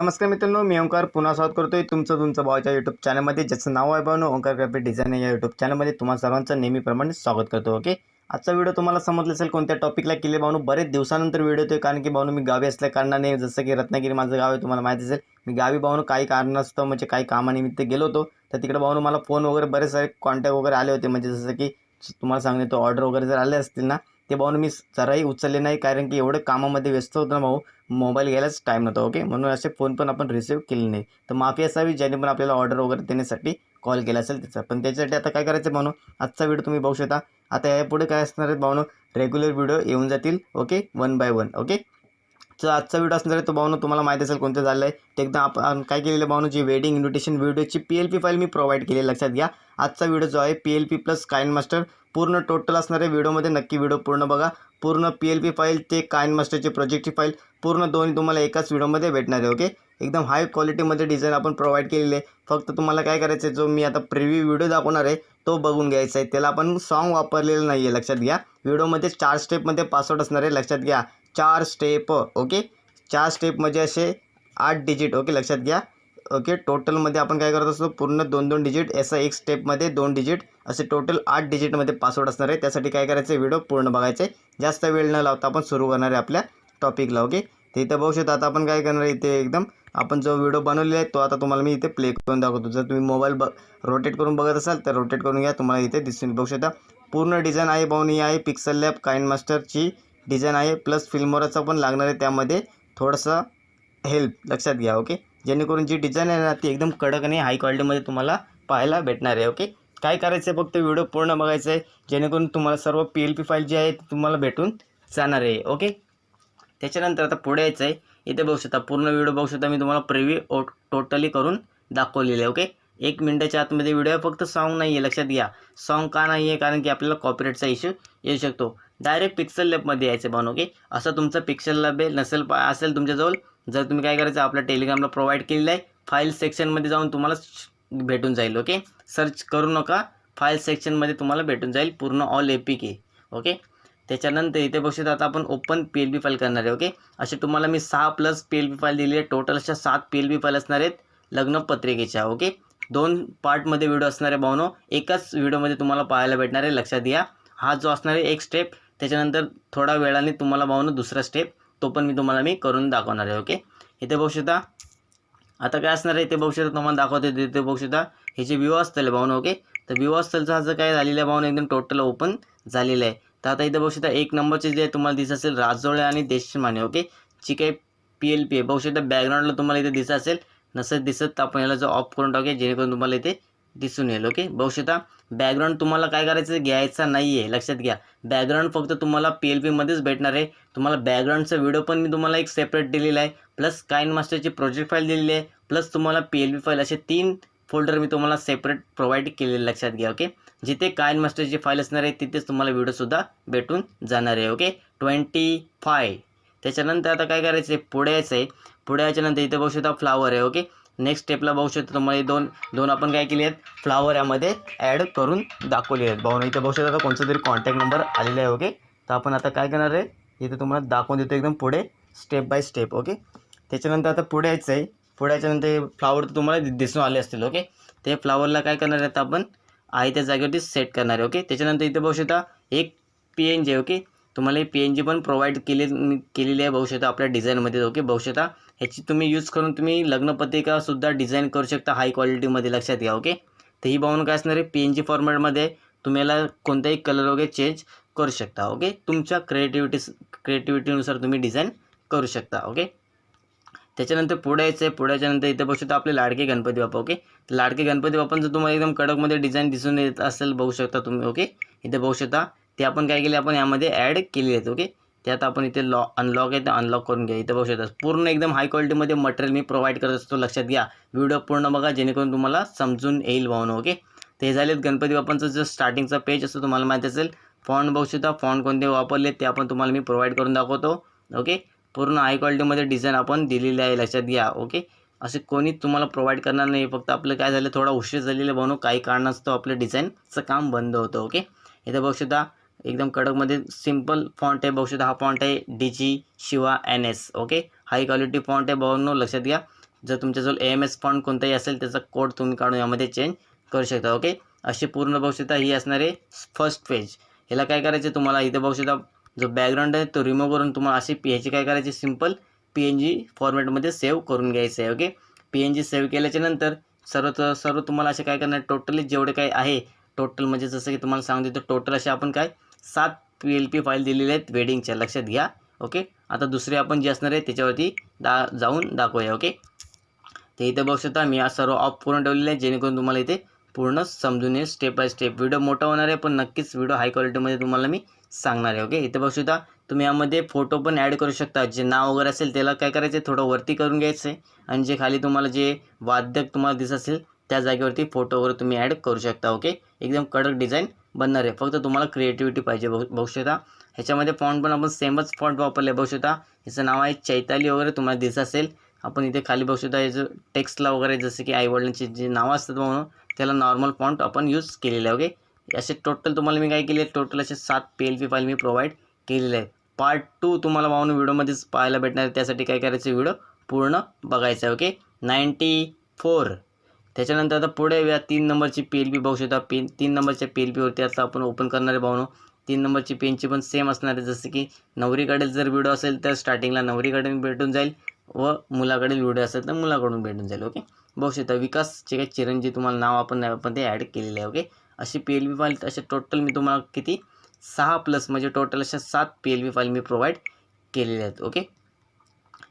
नमस्कार मित्रांनो मी ओंकार पुन्हा स्वागत करतोय तुमचं तुमचं भावाच्या युट्यूब चॅनलमध्ये ज्याचं नाव आहे भाऊ ओंकार ग्राफिक डिझाईन या यूट्यूब चॅनलमध्ये तुम्हाला सर्वांचं नेहमीप्रमाणे स्वागत करतो ओके आजचा व्हिडिओ तुम्हाला समजलं असेल कोणत्या टॉपिकला केले भावनो बरेच दिवसानंतर व्हिडिओ येतोय कारण की भाऊ मी गावी असल्या कारणाने जसं की रत्नागिरी माझं गाव आहे तुम्हाला माहिती असेल मी गावी भाऊ काही कारणास्तव म्हणजे काही कामानिमित्त गेलो होतो. तर तिकडे भावनो मला फोन वगैरे बरेच सारे कॉन्टॅक्ट वगैरे आले होते म्हणजे जसं की तुम्हाला सांगतो ऑर्डर वगैरे जर आले असतील ना ते पाहून मी जराही उचलले नाही कारण की एवढं कामामध्ये व्यस्त होतो ना भाऊ मोबाईल घ्यायलाच टाईम नव्हता ओके म्हणून असे फोन पण आपण रिसिव्ह केले नाही. तर माफी असावी ज्याने पण आपल्याला ऑर्डर वगैरे देण्यासाठी कॉल केला असेल त्याचा. पण त्याच्यासाठी आता काय करायचं भाऊ आजचा व्हिडिओ तुम्ही बघू शकता. आता यापुढे काय असणार आहे भाऊ रेग्युलर व्हिडिओ येऊन जातील okay one by one okay तर आजचा व्हिडिओ असणार आहे तो भाऊनो तुम्हाला माहिती असेल कोणतं झालं आहे. ते एकदा आपण काय केलेलं भाऊनो जी वेडिंग इन्व्हिटेशन व्हिडिओची पी एल पी फाईल मी प्रोव्हाइड केली लक्षात घ्या. आजचा व्हिडिओ जो आहे P L P plus KineMaster पूर्ण टोटल असणारे व्हिडिओमध्ये नक्की व्हिडिओ पूर्ण बघा. पूर्ण पी एल पी फाईल ते काइन मास्टरची प्रोजेक्टची फाईल पूर्ण दोन्ही तुम्हाला एकाच व्हिडिओमध्ये भेटणार आहे ओके एकदम हाय क्वालिटीमध्ये डिझाईन आपण प्रोव्हाइड केलेले आहे. फक्त तुम्हाला काय करायचं आहे जो मी आता प्रिव्ह्यू व्हिडिओ दाखवणार आहे तो बघून घ्यायचा आहे. त्याला आपण सॉन्ग वापरलेलं नाही आहे लक्षात घ्या. व्हिडिओमध्ये चार स्टेपमध्ये पासवर्ड असणार आहे लक्षात घ्या. चार स्टेप ओके चार स्टेप म्हणजे असे आठ डिजिट ओके लक्षात घ्या. ओके टोटलमध्ये आपण काय करत असतो? पूर्ण दोन दोन डिजिट याचा एक स्टेपमध्ये दोन डिजिट असे टोटल आठ डिजिटमध्ये पासवर्ड असणार आहे. त्यासाठी काय करायचं आहे व्हिडिओ पूर्ण बघायचे जास्त वेळ न लावता आपण सुरू करणार आहे आपल्या टॉपिकला ओके तर इथं बघू शकता आता आपण काय करणार आहे? इथे एकदम आपण जो व्हिडिओ बनवलेला आहे तो आता तुम्हाला मी इथे प्ले करून दाखवतो. जर तुम्ही मोबाईल ब रोटेट करून बघत असाल तर रोटेट करून घ्या. तुम्हाला इथे दिसून बघू शकता पूर्ण डिझाईन आहे भाऊनी आहे पिक्सल लॅब काइन मास्टरची डिझाईन आहे प्लस फिल्मोराचा पण लागणार आहे त्यामध्ये थोडंसं हेल्प लक्षात घ्या ओके जेणेकरून जी डिझाईन आहे ना ती एकदम कडक आणि हाय क्वालिटीमध्ये तुम्हाला पाहायला भेटणार आहे ओके काय करायचं आहे फक्त व्हिडिओ पूर्ण बघायचं आहे जेणेकरून तुम्हाला सर्व पी एल पी फाईल जी आहे ती तुम्हाला भेटून जाणार आहे ओके त्याच्यानंतर आता पुढे यायचं आहे इथे बघू शकता पूर्ण व्हिडिओ बघू शकता मी तुम्हाला प्रिव्ह्यू टोटली करून दाखवलेले आहे ओके एक मिनटाच्या आतमध्ये व्हिडिओ फक्त सॉन्ग नाही आहे लक्षात घ्या. सॉन्ग का नाही आहे कारण की आपल्याला कॉपीराईटचा इश्यू येऊ शकतो. डायरेक्ट पिक्सल लॅबमध्ये यायचं बनव ओके असं तुमचं पिक्सल लॅब नसेल असेल तुमच्याजवळ जर तुम्ही काय करायचं आपल्या टेलिग्रामला प्रोव्हाइड केलेलं आहे फाईल सेक्शनमध्ये जाऊन तुम्हाला भेटून जाईल ओके सर्च करू नका फाईल सेक्शनमध्ये तुम्हाला भेटून जाईल पूर्ण all A P K okay त्याच्यानंतर इथे बघू आता आपण open P L B file करणार आहे ओके असे तुम्हाला मी सहा plus P L B file दिली आहे टोटल अशा सात पी एल बी फाईल असणार आहेत लग्नपत्रिकेच्या ओके दोन पार्टमध्ये व्हिडिओ असणार आहे भावनो एकाच व्हिडिओमध्ये तुम्हाला पाहायला भेटणार आहे लक्षात घ्या. हा जो असणार आहे एक स्टेप त्याच्यानंतर थोडा वेळाने तुम्हाला भावना दुसरा स्टेप तो पण मी तुम्हाला मी करून दाखवणार आहे ओके इथे बघू शकता. आता काय असणार आहे? इथे बघू शकता तुम्हाला दाखवते इथे बघू शकता. हे जे विवाह स्थल भावना ओके तर विवाह स्थलचा हा काय झालेलं आहे भावनो? एकदम टोटल ओपन झालेलं आहे. तर आता इथे बघू शकता एक नंबरचे जे तुम्हाला दिसत असेल राजोळे आणि देशमाने ओके जी काही पी एल पी आहे. बघू शकता बॅकग्राऊंडला तुम्हाला इथे दिसत असेल. नसेल दिसत तर आपण याला जो ऑफ करून टाकूया जेणेकरून तुम्हाला इथे दिसून येईल ओके बघू शकता बॅकग्राऊंड तुम्हाला काय करायचं घ्यायचा नाही आहे लक्षात घ्या. बॅकग्राऊंड फक्त तुम्हाला पी एल पीमध्येच भेटणार आहे. तुम्हाला बॅकग्राऊंडचा व्हिडिओ पण मी तुम्हाला एक सेपरेट दिलेला आहे. प्लस काइन मास्टरची प्रोजेक्ट फाईल दिलेली आहे. प्लस तुम्हाला पी एल पी फाईल असे तीन फोल्डर मी तुम्हाला सेपरेट प्रोव्हाइड केलेले लक्षात घ्या ओके जिथे काइन मास्टरची फाईल असणार आहे तिथेच तुम्हाला व्हिडिओसुद्धा भेटून जाणार आहे ओके ट्वेंटी फाय त्याच्यानंतर आता काय करायचं आहे पुढे यायचं आहे पुढे याच्यानंतर इथे बघू शकता फ्लावर आहे ओके नेक्स्ट स्टेपला बघू शकता तुम्हाला दोन दोन आपण काय केली आहेत फ्लावर यामध्ये ॲड करून दाखवली आहेत. भाऊ इथे बघू शकता कोणता तरी कॉन्टॅक्ट नंबर आलेला आहे ओके तर आपण आता काय करणार आहे? इथे तुम्हाला दाखवून देतो एकदम पुढे स्टेप बाय स्टेप ओके त्याच्यानंतर आता पुढे यायचं आहे. पुढे याच्यानंतर फ्लावर तर तुम्हाला दिसून आले असतील ओके ते फ्लावरला काय करणार आहे आता आपण? आहे त्या जागेवरती सेट करणार आहे ओके त्याच्यानंतर इथे बघू शकता एक पी एन जी ओके तुम्हाला पी एन जी पण प्रोव्हाइड केले केलेली आहे बघू शकता आपल्या डिझाईनमध्ये ओके बघू शकता ह्याची तुम्ही यूज करून तुम्ही लग्नपत्रिकासुद्धा डिझाईन करू शकता हाय क्वालिटीमध्ये लक्षात घ्या ओके तर ही बाहून काय असणार आहे? पी एन जी फॉर्मॅटमध्ये तुम्ही याला कोणताही कलर वगैरे चेंज करू शकता ओके तुमच्या क्रिएटिव्हिटी क्रिएटिव्हिटीनुसार तुम्ही डिझाईन करू शकता ओके त्याच्यानंतर पुढे यायचं आहे. पुढ्याच्यानंतर इथे बघू शकता आपले लाडके गणपती बाप्पा ओके तर लाडके गणपती बाप्पांचं तुम्हाला एकदम कडकमध्ये डिझाईन दिसून येत असेल बघू शकता तुम्ही ओके इथे बघू शकता ते आपण काय केले आपण यामध्ये ॲड केले आहेत ओके त्यात आपण इथे लॉ अनलॉक आहे ते अनलॉक करून घ्या. इथे बघू शकता पूर्ण एकदम हाय क्वालिटीमध्ये मटेरियल मी प्रोव्हाइड करत असतो लक्षात घ्या. व्हिडिओ पूर्ण बघा जेणेकरून तुम्हाला समजून येईल भावनं ओके ते झालेत गणपती बाप्पांचं जो स्टार्टिंगचा पेज असतो तुम्हाला माहिती असेल फॉन्ट बघू शकता फॉन्ट कोणते वापरले ते आपण तुम्हाला मी प्रोव्हाइड करून दाखवतो ओके पूर्ण हाय क्वालिटीमध्ये डिझाईन आपण दिलेली आहे लक्षात घ्या ओके असे कोणीच तुम्हाला प्रोव्हाइड करणार नाही फक्त आपलं काय झालं थोडा उशीर झालेलं बनवू काही कारणास्तव आपलं डिझाईनचं काम बंद होतं ओके इथं बघू शकता एकदम कडकमध्ये सिंपल फॉन्ट आहे बघू शकता हा फॉन्ट आहे D G Shiva N S okay? High quality font आहे बघून लक्षात घ्या. जर तुमच्याजवळ ए एम एस फॉन्ट कोणताही असेल त्याचा कोड तुम्ही काढून यामध्ये चेंज करू शकता ओके? अशी पूर्ण बघू शकता ही असणार आहे फर्स्ट पेज ह्याला काय करायचं तुम्हाला? इथे बघू शकता जो बॅकग्राऊंड आहे तो रिमूव्ह करून तुम्हाला अशी पी ह्याची काय करायची? सिंपल पी एन जी फॉर्मॅटमध्ये सेव्ह करून घ्यायचं आहे okay? P N G save केल्याच्यानंतर सर्व सर्व तुम्हाला असे काय करणार? टोटली जेवढे काय आहे टोटल म्हणजे जसं की तुम्हाला सांगतो देतो टोटल असे आपण काय सात पी एल पी फाईल दिलेल्या आहेत वेडिंगच्या लक्षात घ्या ओके आता दुसरे आपण जे असणार आहे त्याच्यावरती दा जाऊन दाखवूया ओके ते इथे बघू शकता मी आज सर्व ऑफ करून ठेवलेले आहे जेणेकरून तुम्हाला इथे पूर्ण समजून येईल. स्टेप बाय स्टेप व्हिडिओ मोठा होणार आहे पण नक्कीच व्हिडिओ हाय क्वालिटीमध्ये तुम्हाला मी सांगणार आहे ओके इथे बघू शकता तुम्ही यामध्ये फोटो पण ॲड करू शकता. जे नाव वगैरे असेल त्याला काय करायचं आहे थोडं वरती करून घ्यायचं आहे आणि जे खाली तुम्हाला जे वाद्यक तुम्हाला दिसत असेल त्या जागेवरती फोटो वगैरे तुम्ही ॲड करू शकता ओके एकदम कडक डिझाईन बनणार आहे. फक्त तुम्हाला क्रिएटिव्हिटी पाहिजे बघू बघू शकता ह्याच्यामध्ये फॉन्ट पण आपण सेमच फॉन्ट वापरले बघू शकता ह्याचं नाव आहे चैताली वगैरे तुम्हाला दिसत असेल. आपण इथे खाली बघू शकता याचं टेक्स्टला वगैरे जसं की आईवडिलांची जे नावं असतात म्हणून त्याला नॉर्मल फॉन्ट आपण यूज केलेलं आहे ओके असे टोटल तुम्हाला मी काय केले? टोटल असे सात पी एल पी फाईल मी प्रोव्हाइड केलेले आहेत. पार्ट टू तुम्हाला पाहून व्हिडिओमध्येच पाहायला भेटणार आहे. त्यासाठी काय करायचं? व्हिडिओ पूर्ण बघायचा आहे ओके नाईंटी फोर त्याच्यानंतर आता पुढे या तीन नंबरची पी एल पी बघू शकता पेन तीन नंबरच्या पी एल पीवरती आता आपण ओपन करणारे भावनो. तीन नंबरची पेनची पण सेम असणार आहे. जसं की नवरीकडे जर व्हिडिओ असेल तर स्टार्टिंगला नवरीकडे भेटून जाईल व मुलाकडील व्हिडिओ असेल तर मुलाकडून भेटून जाईल. ओके बघू शकता विकासचे काही चिरंजीव तुम्हाला नाव आपण आपण ते ॲड केलेले आहे. ओके अशी पी एल पी फाईल असे टोटल मी तुम्हाला किती? सहा प्लस म्हणजे टोटल अशा सात पी एल पी फाईल मी प्रोव्हाइड केलेले आहेत. ओके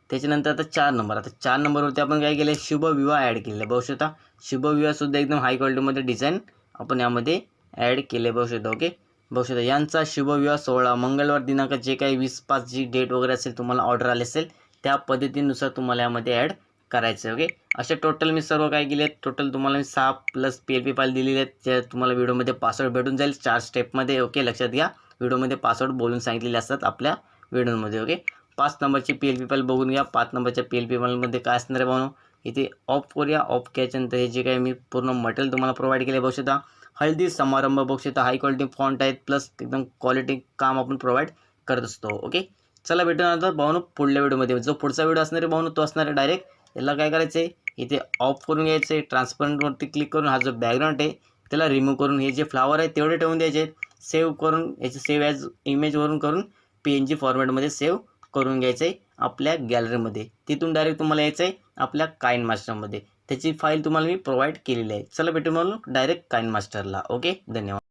त्याच्यानंतर आता चार नंबर. आता चार नंबरवरती आपण काय केलं आहे शुभविवाह ॲड केलेलं. बघू शकता शुभविवाहसुद्धा एकदम हाय क्वालिटीमध्ये डिझाईन आपण यामध्ये ॲड केले बघू शकता ओके बघू शकता यांचा शुभविवाह सोहळा मंगळवार दिनांक जे काही वीस पाच जी डेट वगैरे असेल तुम्हाला ऑर्डर आली असेल त्या पद्धतीनुसार तुम्हाला यामध्ये ॲड करायचं आहे ओके असे टोटल मी सर्व काय केले आहेत टोटल तुम्हाला मी सहा plus P L P file दिलेली आहेत. त्या तुम्हाला व्हिडिओमध्ये पासवर्ड भेटून जाईल. चार स्टेपमध्ये ओके लक्षात घ्या. व्हिडिओमध्ये पासवर्ड बोलून सांगितलेले असतात आपल्या व्हिडिओमध्ये ओके पाच नंबरची पी एल पी फाईल बघून घ्या. पाच नंबरच्या पी एल पी फाईलमध्ये काय असणार आहे म्हणून इथे ऑफ करूया. ऑफ केल्याच्यानंतर हे जे काही मी पूर्ण मटेरियल तुम्हाला प्रोव्हाइड केले बघू शकता. हळदी समारंभ बघू शकता. हाय क्वालिटी फॉन्ट आहेत. प्लस एकदम क्वालिटी काम आपण प्रोव्हाइड करत असतो. ओके चला भेटूया भाऊनो पुढल्या व्हिडिओमध्ये जो पुढचा व्हिडिओ असणार आहे भाऊनो तो असणार आहे डायरेक्ट याला काय करायचं आहे इथे ऑफ करून घ्यायचं आहे ट्रान्सपरंटवरती क्लिक करून हा जो बॅकग्राऊंड आहे त्याला रिमूव्ह करून हे जे फ्लावर आहे तेवढे ठेवून द्यायचे आहेत. सेव्ह करून याचे सेव्ह ॲज इमेजवरून करून पी एन जी फॉर्मॅटमध्ये सेव्ह करून घ्यायचं आहे आपल्या गॅलरीमध्ये तिथून डायरेक्ट तुम्हाला यायचं आहे आपल्या काइन मास्टरमध्ये त्याची फाईल तुम्हाला मी प्रोव्हाइड केलेली आहे. चला भेटू म्हणून डायरेक्ट काइन मास्टरला ओके धन्यवाद.